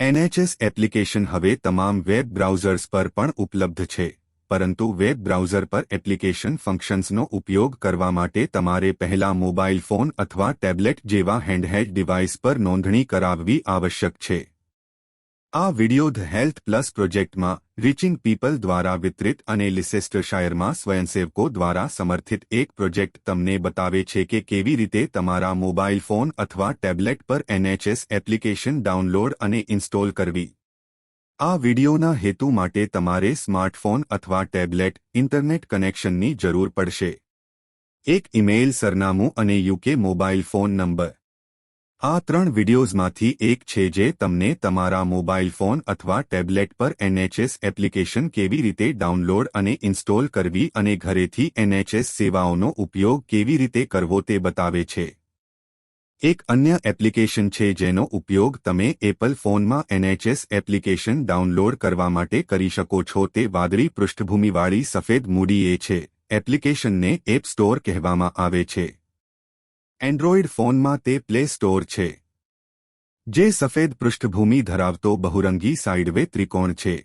NHS application હવે તમામ web browsers પર પણ ઉપલબ્ધ છે, પરંતુ વેબ બ્રાઉઝર પર એપ્લિકેશન ફંક્શન્સનો ઉપયોગ કરવા માટે તમારે પહેલા મોબાઈલ ફોન અથવા ટેબ્લેટ જેવા હેન્ડહેલ્ડ ડિવાઇસ પર નોંધણી કરાવવી આવશ્યક છે. આ વિડિયો ધ હેલ્થ પ્લસ પ્રોજેક્ટમાં રીચિંગ પીપલ દ્વારા વિતરિત અને લિસેસ્ટરશાયરમાં સ્વયંસેવકો દ્વારા સમર્થિત એક પ્રોજેક્ટ તમને બતાવે છે કે કેવી રીતે તમારા મોબાઈલ ફોન અથવા ટેબ્લેટ પર એનએચએસ એપ્લિકેશન ડાઉનલોડ અને ઇન્સ્ટોલ કરવી. આ વિડિયોના હેતુ માટે તમારે સ્માર્ટફોન અથવા ટેબ્લેટ ઇન્ટરનેટ કનેક્શનની જરૂર પડશે. એક ઇમેઇલ સરનામું અને યુકે મોબાઈલ ફોન નંબર. આ ત્રણ વિડિયોઝમાંથી એક છે જે તમને તમારા મોબાઈલ ફોન અથવા ટેબ્લેટ પર એનએચએસ એપ્લિકેશન કેવી રીતે ડાઉનલોડ અને ઇન્સ્ટોલ કરવી અને ઘરેથી એનએચએસ સેવાઓનો ઉપયોગ કેવી રીતે કરવો તે બતાવે છે. એક અન્ય એપ્લિકેશન છે જેનો ઉપયોગ તમે એપલ ફોનમાં એનએચએસ એપ્લિકેશન ડાઉનલોડ કરવા માટે કરી શકો છો તે વાદળી પૃષ્ઠભૂમિવાળી સફેદ મૂડીએ છે. એપ્લિકેશનને એપ સ્ટોર કહેવામાં આવે છે. એન્ડ્રોઇડ ફોનમાં તે પ્લે સ્ટોર છે. જે સફેદ પૃષ્ઠભૂમિ ધરાવતો બહુરંગી સાઇડવે ત્રિકોણ છે.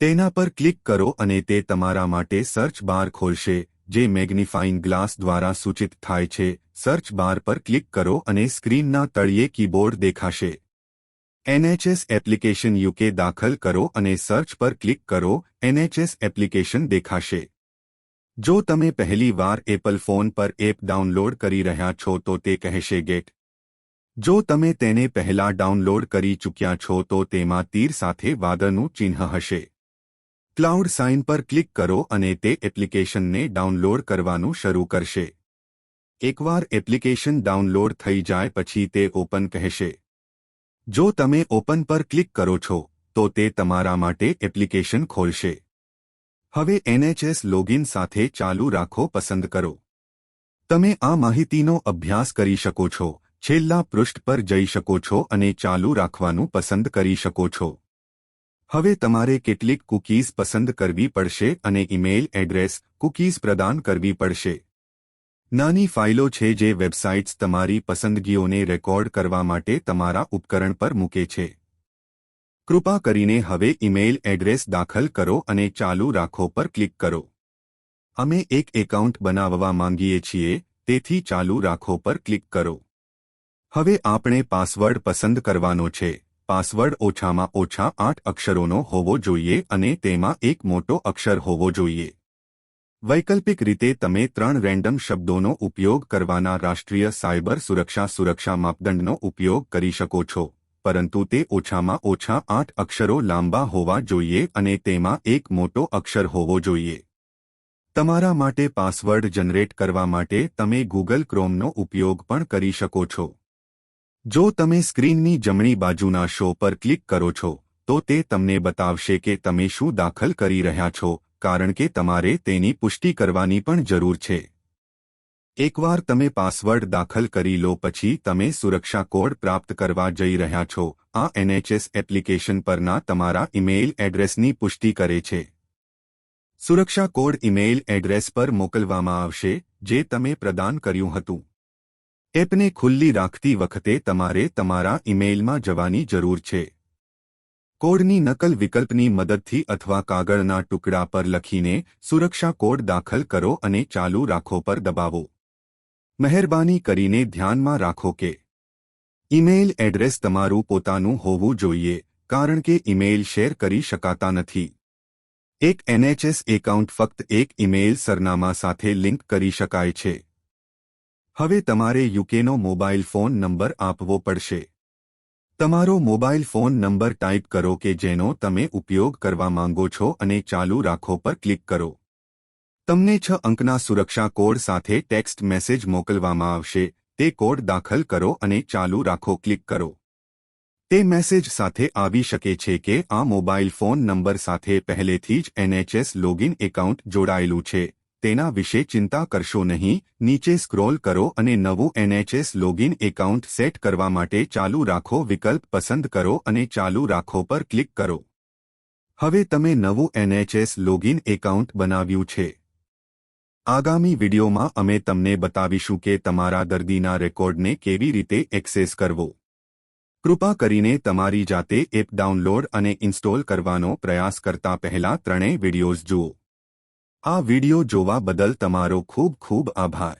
તેના પર ક્લિક કરો અને તે તમારા માટે સર્ચ બાર ખોલશે, જે મેગ્નિફાઇંગ ગ્લાસ દ્વારા સૂચિત થાય છે. સર્ચ બાર પર ક્લિક કરો અને સ્ક્રીનના તળિયે કીબોર્ડ દેખાશે. એનએચએસ એપ્લિકેશન યુકે દાખલ કરો અને સર્ચ પર ક્લિક કરો, એનએચએસ એપ્લિકેશન દેખાશે. જો તમે પહેલી વાર એપલ ફોન પર એપ ડાઉનલોડ કરી રહ્યા છો તો તે કહેશે ગેટ. જો તમે તેને પહેલા ડાઉનલોડ કરી ચૂક્યા છો તો તેમાં તીર સાથે વાદળનું ચિહ્ન હશે. ક્લાઉડ સાઇન પર ક્લિક કરો અને તે એપ્લિકેશનને ડાઉનલોડ કરવાનું શરૂ કરશે. એકવાર એપ્લિકેશન ડાઉનલોડ થઈ જાય પછી તે ઓપન કહેશે. જો તમે ઓપન પર ક્લિક કરો છો, તો તે તમારા માટે એપ્લિકેશન ખોલશે. હવે એનએચએસ લોગિન સાથે ચાલુ રાખો પસંદ કરો. તમે આ માહિતીનો અભ્યાસ કરી શકો છો, છેલ્લા પૃષ્ઠ પર જઈ શકો છો અને ચાલુ રાખવાનું પસંદ કરી શકો છો. હવે તમારે કેટલીક કૂકીઝ પસંદ કરવી પડશે અને ઇમેઇલ એડ્રેસ કૂકીઝ પ્રદાન કરવી પડશે. નાની ફાઇલો છે જે વેબસાઇટ્સ તમારી પસંદગીઓને રેકોર્ડ કરવા માટે તમારા ઉપકરણ પર મૂકે છે. કૃપા કરીને હવે ઇમેઇલ એડ્રેસ દાખલ કરો અને ચાલુ રાખો પર ક્લિક કરો. અમે એક એકાઉન્ટ બનાવવા માંગીએ છીએ, તેથી ચાલુ રાખો પર ક્લિક કરો. હવે આપણે પાસવર્ડ પસંદ કરવાનો છે. પાસવર્ડ ઓછામાં ઓછા આઠ અક્ષરોનો હોવો જોઈએ અને તેમાં એક મોટો અક્ષર હોવો જોઈએ. વૈકલ્પિક રીતે તમે ત્રણ રેન્ડમ શબ્દોનો ઉપયોગ કરવાના રાષ્ટ્રીય સાયબર સુરક્ષા સુરક્ષા માપદંડનો ઉપયોગ કરી શકો છો. પરંતુ તે ઓછામાં ઓછા આઠ અક્ષરો લાંબા હોવા જોઈએ અને તેમાં એક મોટો અક્ષર હોવો જોઈએ. તમારા માટે પાસવર્ડ જનરેટ કરવા માટે તમે ગૂગલ ક્રોમનો ઉપયોગ પણ કરી શકો છો. જો તમે સ્ક્રીનની જમણી બાજુના શો પર ક્લિક કરો છો, તો તે તમને બતાવશે કે તમે શું દાખલ કરી રહ્યા છો, કારણ કે તમારે તેની પુષ્ટિ કરવાની પણ જરૂર છે. એકવાર તમે પાસવર્ડ દાખલ કરી લો પછી તમે સુરક્ષા કોડ પ્રાપ્ત કરવા જઈ રહ્યા છો. આ એનએચએસ એપ્લિકેશન પરના તમારા ઇમેઇલ એડ્રેસની પુષ્ટિ કરે છે. સુરક્ષા કોડ ઇમેઇલ એડ્રેસ પર મોકલવામાં આવશે, જે તમે પ્રદાન કર્યું હતું. એપને ખુલ્લી રાખતી વખતે તમારે તમારા ઇમેઇલમાં જવાની જરૂર છે. કોડની નકલ વિકલ્પની મદદથી અથવા કાગળના ટુકડા પર લખીને સુરક્ષા કોડ દાખલ કરો અને ચાલુ રાખો પર દબાવો. મહેરબાની કરીને ધ્યાનમાં રાખો કે ઇમેઇલ એડ્રેસ તમારું પોતાનું હોવું જોઈએ, કારણ કે ઇમેઇલ શેર કરી શકાતા નથી. એક એનએચએસ એકાઉન્ટ ફક્ત એક ઇમેઇલ સરનામા સાથે લિંક કરી શકાય છે. હવે તમારે યુકેનો મોબાઈલ ફોન નંબર આપવો પડશે. તમારો મોબાઈલ ફોન નંબર ટાઈપ કરો કે જેનો તમે ઉપયોગ કરવા માંગો છો અને ચાલુ રાખો પર ક્લિક કરો. તમને છ અંકના સુરક્ષા કોડ સાથે ટેક્સ્ટ મેસેજ મોકલવામાં આવશે, તે કોડ દાખલ કરો અને ચાલુ રાખો, ક્લિક કરો. તે મેસેજ સાથે આવી શકે છે કે આ મોબાઈલ ફોન નંબર સાથે પહેલેથી જ એનએચએસ લોગિન એકાઉન્ટ જોડાયેલું છે, તેના વિશે ચિંતા કરશો નહીં, નીચે સ્ક્રોલ કરો અને નવું એનએચએસ લોગિન એકાઉન્ટ સેટ કરવા માટે ચાલુ રાખો, વિકલ્પ પસંદ કરો અને ચાલુ રાખો પર ક્લિક કરો. હવે તમે નવું એનએચએસ લોગિન એકાઉન્ટ બનાવ્યું છે. આગામી વિડિયોમાં અમે તમને બતાવીશું કે તમારા દર્દીના રેકોર્ડને કેવી રીતે એક્સેસ કરવો. કૃપા કરીને તમારી જાતે એપ ડાઉનલોડ અને ઇન્સ્ટોલ કરવાનો પ્રયાસ કરતા પહેલા ત્રણેય વિડિયોઝ જુઓ. આ વિડિયો જોવા બદલ તમારો ખૂબ ખૂબ આભાર.